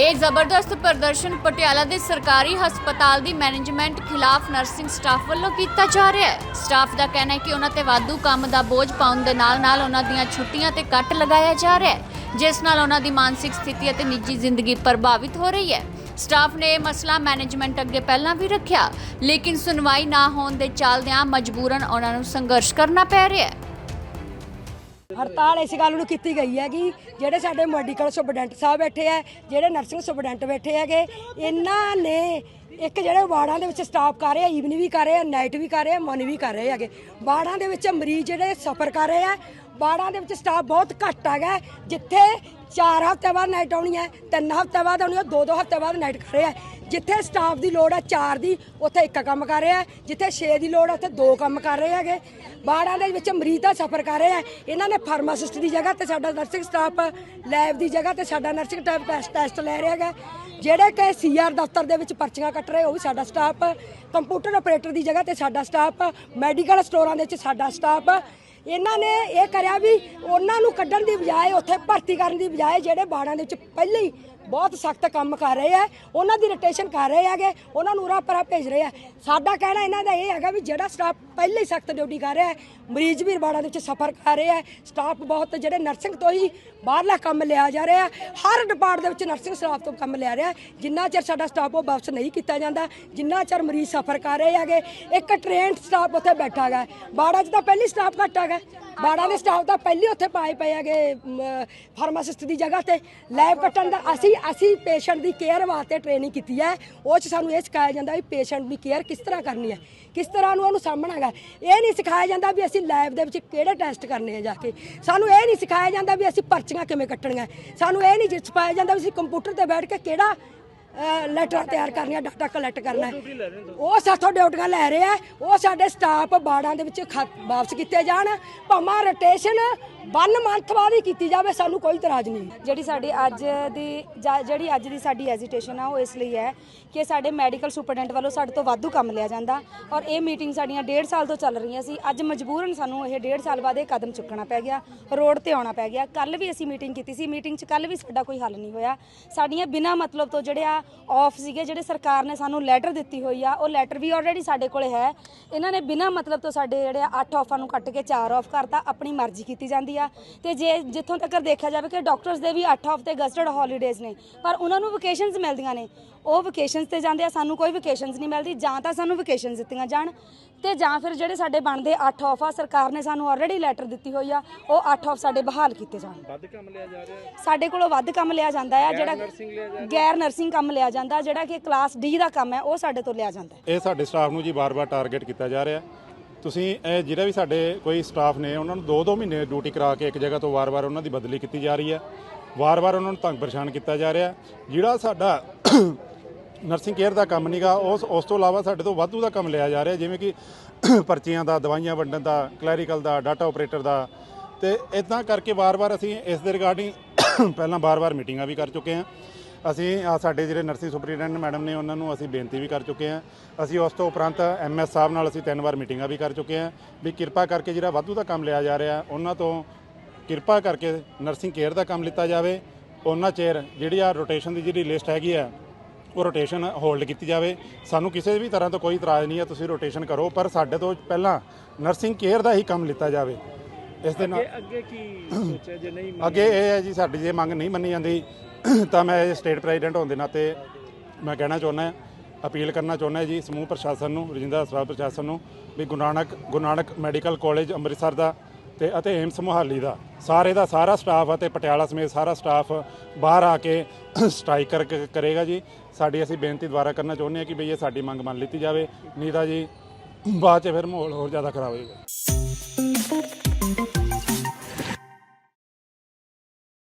ਇਹ ਜ਼ਬਰਦਸਤ ਪ੍ਰਦਰਸ਼ਨ ਪਟਿਆਲਾ ਦੇ ਸਰਕਾਰੀ ਹਸਪਤਾਲ ਦੀ ਮੈਨੇਜਮੈਂਟ ਖਿਲਾਫ ਨਰਸਿੰਗ ਸਟਾਫ ਵੱਲੋਂ ਕੀਤਾ ਜਾ ਰਿਹਾ ਹੈ। ਸਟਾਫ ਦਾ ਕਹਿਣਾ ਹੈ ਕਿ ਉਹਨਾਂ ਤੇ ਵਾਧੂ ਕੰਮ ਦਾ ਬੋਝ ਪਾਉਣ ਦੇ ਨਾਲ-ਨਾਲ ਉਹਨਾਂ ਦੀਆਂ ਛੁੱਟੀਆਂ ਤੇ ਕੱਟ ਲਗਾਇਆ ਜਾ ਰਿਹਾ ਹੈ, ਜਿਸ ਨਾਲ ਉਹਨਾਂ ਦੀ ਮਾਨਸਿਕ ਸਥਿਤੀ ਅਤੇ ਨਿੱਜੀ ਜ਼ਿੰਦਗੀ ਪ੍ਰਭਾਵਿਤ ਹੋ ਰਹੀ ਹੈ। ਸਟਾਫ ਨੇ ਇਹ ਮਸਲਾ ਮੈਨੇਜਮੈਂਟ ਅੱਗੇ ਪਹਿਲਾਂ ਵੀ ਰੱਖਿਆ, ਲੇਕਿਨ ਸੁਣਵਾਈ ਨਾ ਹੋਣ ਦੇ ਚੱਲਦਿਆਂ ਮਜਬੂਰਨ ਉਹਨਾਂ ਨੂੰ ਸੰਘਰਸ਼ ਕਰਨਾ ਪੈ ਰਿਹਾ ਹੈ। ਹੜਤਾਲ ਇਸ ਗੱਲ ਨੂੰ ਕੀਤੀ ਗਈ ਹੈ ਕਿ ਜਿਹੜੇ ਸਾਡੇ ਮੈਡੀਕਲ ਸੁਪਰਡੈਂਟ ਸਾਹਿਬ ਬੈਠੇ ਆ, ਜਿਹੜੇ ਨਰਸਿੰਗ ਸੁਪਰਡੈਂਟ ਬੈਠੇ ਹੈਗੇ, ਇਹਨਾਂ ਨੇ ਇੱਕ ਜਿਹੜੇ ਵਾਰਡਾਂ ਦੇ ਵਿੱਚ ਸਟਾਫ ਕਰ ਰਹੇ ਆ ਈਵਨਿੰਗ ਵੀ ਕਰ ਰਹੇ ਆ ਨਾਈਟ ਵੀ ਕਰ ਰਹੇ ਆ ਮਨ ਵੀ ਕਰ ਰਹੇ ਹੈਗੇ। ਵਾਰਡਾਂ ਦੇ ਵਿੱਚ ਮਰੀਜ਼ ਜਿਹੜੇ ਸਫਰ ਕਰ ਰਹੇ ਆ, ਵਾਰਡਾਂ ਦੇ ਵਿੱਚ ਸਟਾਫ ਬਹੁਤ ਘੱਟ ਹੈਗਾ, ਜਿੱਥੇ 4 ਹਫ਼ਤੇ ਬਾਅਦ ਨਾਈਟ ਆਉਣੀ ਹੈ, ਤਿੰਨ ਹਫ਼ਤੇ ਬਾਅਦ ਆਉਣੀ ਹੈ ਦੋ ਦੋ ਹਫ਼ਤੇ ਬਾਅਦ ਨਾਈਟ ਖੜੇ ਹੈ ਜਿੱਥੇ ਸਟਾਫ ਦੀ ਲੋੜ ਹੈ 4 ਦੀ, ਉੱਥੇ ਇੱਕ ਕੰਮ ਕਰ ਰਿਹਾ ਜਿੱਥੇ 6 ਦੀ ਲੋੜ ਹੈ ਉੱਥੇ ਦੋ ਕੰਮ ਕਰ ਰਹੇ ਹੈਗੇ। ਬਾੜਾਂ ਦੇ ਵਿੱਚ ਮਰੀਜ਼ ਦਾ ਸਫਰ ਕਰ ਰਹੇ ਆ। ਇਹਨਾਂ ਨੇ ਫਾਰਮਾਸਿਸਟ ਦੀ ਜਗ੍ਹਾ ਤੇ ਸਾਡਾ ਨਰਸਿੰਗ ਸਟਾਫ ਲੈਬ ਦੀ ਜਗ੍ਹਾ ਤੇ ਸਾਡਾ ਨਰਸਿੰਗ ਸਟਾਫ ਟੈਸਟ ਟੈਸਟ ਲੈ ਰਿਹਾ ਹੈਗਾ। ਜਿਹੜੇ ਕਿ ਸੀਆਰ ਦਫ਼ਤਰ ਦੇ ਵਿੱਚ ਪਰਚੀਆਂ ਕੱਟ ਰਹੇ, ਉਹ ਵੀ ਸਾਡਾ ਸਟਾਫ ਕੰਪਿਊਟਰ ਆਪਰੇਟਰ ਦੀ ਜਗ੍ਹਾ ਤੇ ਸਾਡਾ ਸਟਾਫ ਮੈਡੀਕਲ ਸਟੋਰਾਂ ਦੇ ਵਿੱਚ ਸਾਡਾ ਸਟਾਫ ਇਹਨਾਂ ਨੇ ਇਹ ਕਰਿਆ ਵੀ ਉਹਨਾਂ ਨੂੰ ਕੱਢਣ ਦੀ ਬਜਾਏ, ਉੱਥੇ ਭਰਤੀ ਕਰਨ ਦੀ ਬਜਾਏ ਜਿਹੜੇ ਬਾੜਾਂ ਦੇ ਵਿੱਚ ਪਹਿਲਾਂ ਹੀ ਬਹੁਤ ਸਖਤ ਕੰਮ ਕਰ ਰਹੇ ਆ। ਉਹਨਾਂ ਦੀ ਰੋਟੇਸ਼ਨ ਕਰ ਰਹੇ ਹੈਗੇ। ਉਹਨਾਂ ਨੂੰ ਉਰਾ ਪਰਾ ਭੇਜ ਰਹੇ ਆ। ਸਾਡਾ ਕਹਿਣਾ ਇਹਨਾਂ ਦਾ ਇਹ ਹੈਗਾ ਵੀ ਜਿਹੜਾ ਸਟਾਫ ਪਹਿਲੇ ਹੀ ਸਖਤ ਡਿਊਟੀ ਕਰ ਰਿਹਾ ਹੈ, ਮਰੀਜ਼ ਵੀ ਬਾੜਾਂ ਦੇ ਵਿੱਚ ਸਫਰ ਕਰ ਰਹੇ ਹੈ। ਸਟਾਫ ਬਹੁਤ ਜਿਹੜੇ ਨਰਸਿੰਗ ਤੋਂ ਹੀ ਬਾਹਰਲਾ ਕੰਮ ਲਿਆ ਜਾ ਰਿਹਾ ਹਰ ਡਿਪਾਰਟ ਦੇ ਵਿੱਚ ਨਰਸਿੰਗ ਸਟਾਫ ਤੋਂ ਕੰਮ ਲਿਆ ਰਿਹਾ ਜਿੰਨਾ ਚਿਰ ਸਾਡਾ ਸਟਾਫ ਉਹ ਵਾਪਸ ਨਹੀਂ ਕੀਤਾ ਜਾਂਦਾ, ਜਿੰਨਾ ਚਿਰ ਮਰੀਜ਼ ਸਫਰ ਕਰ ਰਹੇ ਹੈਗੇ, ਇੱਕ ਟ੍ਰੇਨਡ ਸਟਾਫ ਉੱਥੇ ਬੈਠਾ ਹੈਗਾ। ਬਾੜਾ 'ਚ ਤਾਂ ਪਹਿਲੀ ਸਟਾਫ ਘੱਟ ਹੈਗਾ। ਬਾੜਾ ਦੇ ਸਟਾਫ ਤਾਂ ਪਹਿਲੀ ਉੱਥੇ ਪਾਏ ਪਏ ਹੈਗੇ ਫਾਰਮਾਸਿਸਟ ਦੀ ਜਗ੍ਹਾ ਤੇ। ਲੈਬ ਕੱਟਣ ਦਾ ਅਸੀਂ ਅਸੀਂ ਪੇਸ਼ੈਂਟ ਦੀ ਕੇਅਰ ਵਾਸਤੇ ਟ੍ਰੇਨਿੰਗ ਕੀਤੀ ਹੈ। ਉਹ ਚ ਸਾਨੂੰ ਇਹ ਸਿਖਾਇਆ ਜਾਂਦਾ ਵੀ ਪੇਸ਼ੈਂਟ ਦੀ ਕੇਅਰ ਕਿਸ ਤਰ੍ਹਾਂ ਕਰਨੀ ਹੈ। ਕਿਸ ਤਰ੍ਹਾਂ ਨੂੰ ਉਹਨੂੰ ਸਾਹਮਣਾ ਹੈਗਾ। ਇਹ ਨਹੀਂ ਸਿਖਾਇਆ ਜਾਂਦਾ ਵੀ ਅਸੀਂ ਲੈਬ ਦੇ ਵਿੱਚ ਕਿਹੜੇ ਟੈਸਟ ਕਰਨੇ ਆ ਜਾ ਕੇ। ਸਾਨੂੰ ਇਹ ਨਹੀਂ ਸਿਖਾਇਆ ਜਾਂਦਾ ਵੀ ਅਸੀਂ ਪਰਚੀਆਂ ਕਿਵੇਂ ਕੱਟਣੀਆਂ। ਸਾਨੂੰ ਇਹ ਨਹੀਂ ਸਿਖਾਇਆ ਜਾਂਦਾ ਵੀ ਅਸੀਂ ਕੰਪਿਊਟਰ ਤੇ ਬੈਠ ਕੇ ਕਿਹੜਾ ਲੈਟਰ ਤਿਆਰ ਕਰਨੀਆਂ ਡਾਟਾ ਕਲੈਕਟ ਕਰਨਾ। ਹੈ। ਉਹ ਸਾਥੋਂ ਡਿਊਟੀਆਂ ਲੈ ਰਹੇ ਆ ਉਹ ਸਾਡੇ ਸਟਾਫ ਬਾੜਾਂ ਦੇ ਵਿੱਚ ਖ- ਵਾਪਸ ਕੀਤੇ ਜਾਣ। ਭਾਵੇਂ ਰੋਟੇਸ਼ਨ 1 ਮੰਥ ਬਾਅਦ ਹੀ ਕੀਤੀ ਜਾਵੇ ਸਾਨੂੰ ਕੋਈ ਇਤਰਾਜ਼ ਨਹੀਂ। ਜਿਹੜੀ ਸਾਡੀ ਅੱਜ ਦੀ ਜਾਂ ਜਿਹੜੀ ਅੱਜ ਦੀ ਸਾਡੀ ਐਜੀਟੇਸ਼ਨ ਆ ਉਹ ਇਸ ਲਈ ਹੈ ਕਿ ਸਾਡੇ ਮੈਡੀਕਲ ਸੁਪਰਡੈਂਟ ਵੱਲੋਂ ਸਾਡੇ ਤੋਂ ਵਾਧੂ ਕੰਮ ਲਿਆ ਜਾਂਦਾ। ਔਰ ਇਹ ਮੀਟਿੰਗ ਸਾਡੀਆਂ ਡੇਢ ਸਾਲ ਤੋਂ ਚੱਲ ਰਹੀਆਂ ਸੀ। ਅੱਜ ਮਜਬੂਰਨ ਸਾਨੂੰ ਇਹ ਡੇਢ ਸਾਲ ਬਾਅਦ ਇਹ ਕਦਮ ਚੁੱਕਣਾ ਪੈ ਗਿਆ ਰੋਡ ਤੇ ਆਉਣਾ ਪੈ ਗਿਆ। ਕੱਲ ਵੀ ਅਸੀਂ ਮੀਟਿੰਗ ਕੀਤੀ ਸੀ। ਮੀਟਿੰਗ 'ਚ ਕੱਲ ਵੀ ਸਾਡਾ ਕੋਈ ਹੱਲ ਨਹੀਂ ਹੋਇਆ। ਸਾਡੀਆਂ ਬਿਨਾਂ ਮਤਲਬ ਤੋਂ ਜਿਹੜੇ ਆ ਆਫ ਸੀਗੇ ਜਿਹੜੇ ਸਰਕਾਰ ਨੇ ਸਾਨੂੰ ਲੈਟਰ ਦਿੱਤੀ ਹੋਈ ਆ ਉਹ ਲੈਟਰ ਵੀ ਆਲਰੇਡੀ ਸਾਡੇ ਕੋਲੇ ਹੈ। ਇਹਨਾਂ ਨੇ ਬਿਨਾਂ ਮਤਲਬ ਤੋਂ ਸਾਡੇ ਜਿਹੜੇ 8 ਆਫਾਂ ਨੂੰ ਕੱਟ ਕੇ 4 ਆਫ ਕਰਤਾ ਆਪਣੀ ਮਰਜ਼ੀ ਕੀਤੀ ਜਾਂਦੀ ਆ। ਤੇ ਜੇ ਜਿੱਥੋਂ ਤੱਕ ਦੇਖਿਆ ਜਾਵੇ ਕਿ ਡਾਕਟਰਸ ਦੇ ਵੀ 8 ਆਫ ਤੇ ਗਸਟਡ ਹੌਲੀਡੇਜ਼ ਨੇ ਪਰ ਉਹਨਾਂ ਨੂੰ ਵਕੇਸ਼ਨਸ ਮਿਲਦੀਆਂ ਨੇ। ਉਹ ਵਕੇਸ਼ਨਸ ਤੇ ਜਾਂਦੇ ਆ ਸਾਨੂੰ ਕੋਈ ਵਕੇਸ਼ਨਸ ਨਹੀਂ ਮਿਲਦੀ ਜਾਂ ਤਾਂ ਸਾਨੂੰ ਵਕੇਸ਼ਨਸ ਦਿੱਤੀਆਂ ਜਾਣ ਤੇ ਜਾਂ ਫਿਰ ਜਿਹੜੇ ਸਾਡੇ ਬਣਦੇ 8 ਆਫ ਆ ਸਰਕਾਰ ਨੇ ਸਾਨੂੰ ਆਲਰੇਡੀ ਲੈਟਰ ਦਿੱਤੀ ਹੋਈ ਆ ਉਹ 8 ਆਫ ਸਾਡੇ ਬਹਾਲ ਕੀਤੇ ਜਾਣ। ਵੱਧ ਕੰਮ ਲਿਆ ਜਾ ਰਿਹਾ। ਸਾਡੇ ਕੋਲੋਂ ਵੱਧ ਕੰਮ ਲਿਆ ਜਾਂਦਾ ਆ ਜਿਹੜਾ ਗੈਰ ਨਰਸਿੰਗ ਕੰਮ ਲਿਆ ਜਾਂਦਾ, ਜਿਹੜਾ ਕਿ ਕਲਾਸ ਡੀ ਦਾ ਕੰਮ ਹੈ, ਉਹ ਸਾਡੇ ਤੋਂ ਲਿਆ ਜਾਂਦਾ ਇਹ ਸਾਡੇ ਸਟਾਫ ਨੂੰ ਜੀ ਬਾਰ-ਬਾਰ ਟਾਰਗੇਟ ਕੀਤਾ ਜਾ ਰਿਹਾ। ਤੁਸੀਂ ਇਹ ਜਿਹੜਾ ਵੀ ਸਾਡੇ ਕੋਈ ਸਟਾਫ ਨੇ, ਉਹਨਾਂ ਨੂੰ 2-2 ਮਹੀਨੇ ਡਿਊਟੀ ਕਰਾ ਕੇ ਇੱਕ ਜਗ੍ਹਾ ਤੋਂ ਵਾਰ-ਵਾਰ ਉਹਨਾਂ ਦੀ ਬਦਲੀ ਕੀਤੀ ਜਾ ਰਹੀ ਹੈ। ਵਾਰ-ਵਾਰ ਉਹਨਾਂ ਨੂੰ ਤੰਗ ਪਰੇਸ਼ਾਨ ਕੀਤਾ ਜਾ ਰਿਹਾ। ਜਿਹੜਾ ਸਾਡਾ ਨਰਸਿੰਗ ਕੇਅਰ ਦਾ ਕੰਮ ਨਹੀਂਗਾ ਉਸ ਉਸ ਤੋਂ ਇਲਾਵਾ ਸਾਡੇ ਤੋਂ ਵਾਧੂ ਦਾ ਕੰਮ ਲਿਆ ਜਾ ਰਿਹਾ, ਜਿਵੇਂ ਕਿ ਪਰਚੀਆਂ ਦਾ, ਦਵਾਈਆਂ ਵੰਡਣ ਦਾ ਕਲੈਰੀਕਲ ਦਾ ਡਾਟਾ ਆਪਰੇਟਰ ਦਾ। ਤੇ ਇਦਾਂ ਕਰਕੇ ਵਾਰ-ਵਾਰ ਅਸੀਂ ਇਸ ਦੇ ਰਿਗਾਰਡਿੰਗ ਪਹਿਲਾਂ ਵਾਰ-ਵਾਰ ਮੀਟਿੰਗਾਂ ਵੀ ਕਰ ਚੁੱਕੇ ਹਾਂ। ਅਸੀਂ ਆ ਸਾਡੇ ਜਿਹੜੇ ਨਰਸਿੰਗ ਸੁਪਰੀਡੈਂਟ ਮੈਡਮ ਨੇ, ਉਹਨਾਂ ਨੂੰ ਅਸੀਂ ਬੇਨਤੀ ਵੀ ਕਰ ਚੁੱਕੇ ਹਾਂ। ਅਸੀਂ ਉਸ ਤੋਂ ਉਪਰੰਤ ਐਮਐਸ ਸਾਹਿਬ ਨਾਲ ਅਸੀਂ ਤਿੰਨ ਵਾਰ ਮੀਟਿੰਗਾਂ ਵੀ ਕਰ ਚੁੱਕੇ ਹਾਂ ਵੀ ਕਿਰਪਾ ਕਰਕੇ ਜਿਹੜਾ ਵਾਧੂ ਦਾ ਕੰਮ ਲਿਆ ਜਾ ਰਿਹਾ, ਉਹਨਾਂ ਤੋਂ ਕਿਰਪਾ ਕਰਕੇ ਨਰਸਿੰਗ ਕੇਅਰ ਦਾ ਕੰਮ ਲਿੱਤਾ ਜਾਵੇ। ਉਹਨਾਂ ਚਿਰ ਜਿਹੜੀ ਆ ਰੋਟੇਸ਼ਨ ਦੀ ਜਿਹੜੀ ਲਿਸਟ ਹੈਗੀ ਆ, ਉਹ ਰੋਟੇਸ਼ਨ ਹੋਲਡ ਕੀਤੀ ਜਾਵੇ। ਸਾਨੂੰ ਕਿਸੇ ਵੀ ਤਰ੍ਹਾਂ ਤੋਂ ਕੋਈ ਇਤਰਾਜ਼ ਨਹੀਂ ਹੈ ਤੁਸੀਂ ਰੋਟੇਸ਼ਨ ਕਰੋ, ਪਰ ਸਾਡੇ ਤੋਂ ਪਹਿਲਾਂ ਨਰਸਿੰਗ ਕੇਅਰ ਦਾ ਹੀ ਕੰਮ ਲਿੱਤਾ ਜਾਵੇ। ਇਸ ਦੇ ਨਾਲ ਅੱਗੇ ਕੀ ਸੋਚਿਆ ਜੇ ਨਹੀਂ ਅੱਗੇ ਇਹ ਹੈ ਜੀ ਸਾਡੀ ਜੇ ਮੰਗ ਨਹੀਂ ਮੰਨੀ ਜਾਂਦੀ ਤਾਂ ਮੈਂ ਸਟੇਟ ਪ੍ਰੈਜ਼ੀਡੈਂਟ ਹੋਣ ਦੇ ਨਾਤੇ ਮੈਂ ਕਹਿਣਾ ਚਾਹੁੰਦਾ ਅਪੀਲ ਕਰਨਾ ਚਾਹੁੰਦਾ ਜੀ ਸਮੂਹ ਪ੍ਰਸ਼ਾਸਨ ਨੂੰ ਰਜਿੰਦਰ ਹਸਪਤਾਲ ਪ੍ਰਸ਼ਾਸਨ ਨੂੰ ਵੀ ਗੁਰੂ ਨਾਨਕ ਗੁਰੂ ਨਾਨਕ ਮੈਡੀਕਲ ਕਾਲਜ ਅੰਮ੍ਰਿਤਸਰ ਦਾ ਤੇ ਅਤੇ ਏਮਸ ਮੁਹਾਲੀ ਦਾ ਸਾਰੇ ਦਾ ਸਾਰਾ ਸਟਾਫ ਅਤੇ ਪਟਿਆਲਾ ਸਮੇਤ ਸਾਰਾ ਸਟਾਫ ਬਾਹਰ ਆ ਕੇ ਸਟ੍ਰਾਈਕ ਕਰ ਕਰੇਗਾ ਜੀ। ਸਾਡੀ ਅਸੀਂ ਬੇਨਤੀ ਦੁਬਾਰਾ ਕਰਨਾ ਚਾਹੁੰਦੇ ਹਾਂ ਕਿ ਬਈ ਇਹ ਸਾਡੀ ਮੰਗ ਮੰਨ ਲਿੱਤੀ ਜਾਵੇ ਨਹੀਂ ਤਾਂ ਜੀ ਬਾਅਦ 'ਚ ਫਿਰ ਮਾਹੌਲ ਹੋਰ ਜ਼ਿਆਦਾ ਖਰਾਬ ਹੋਏਗਾ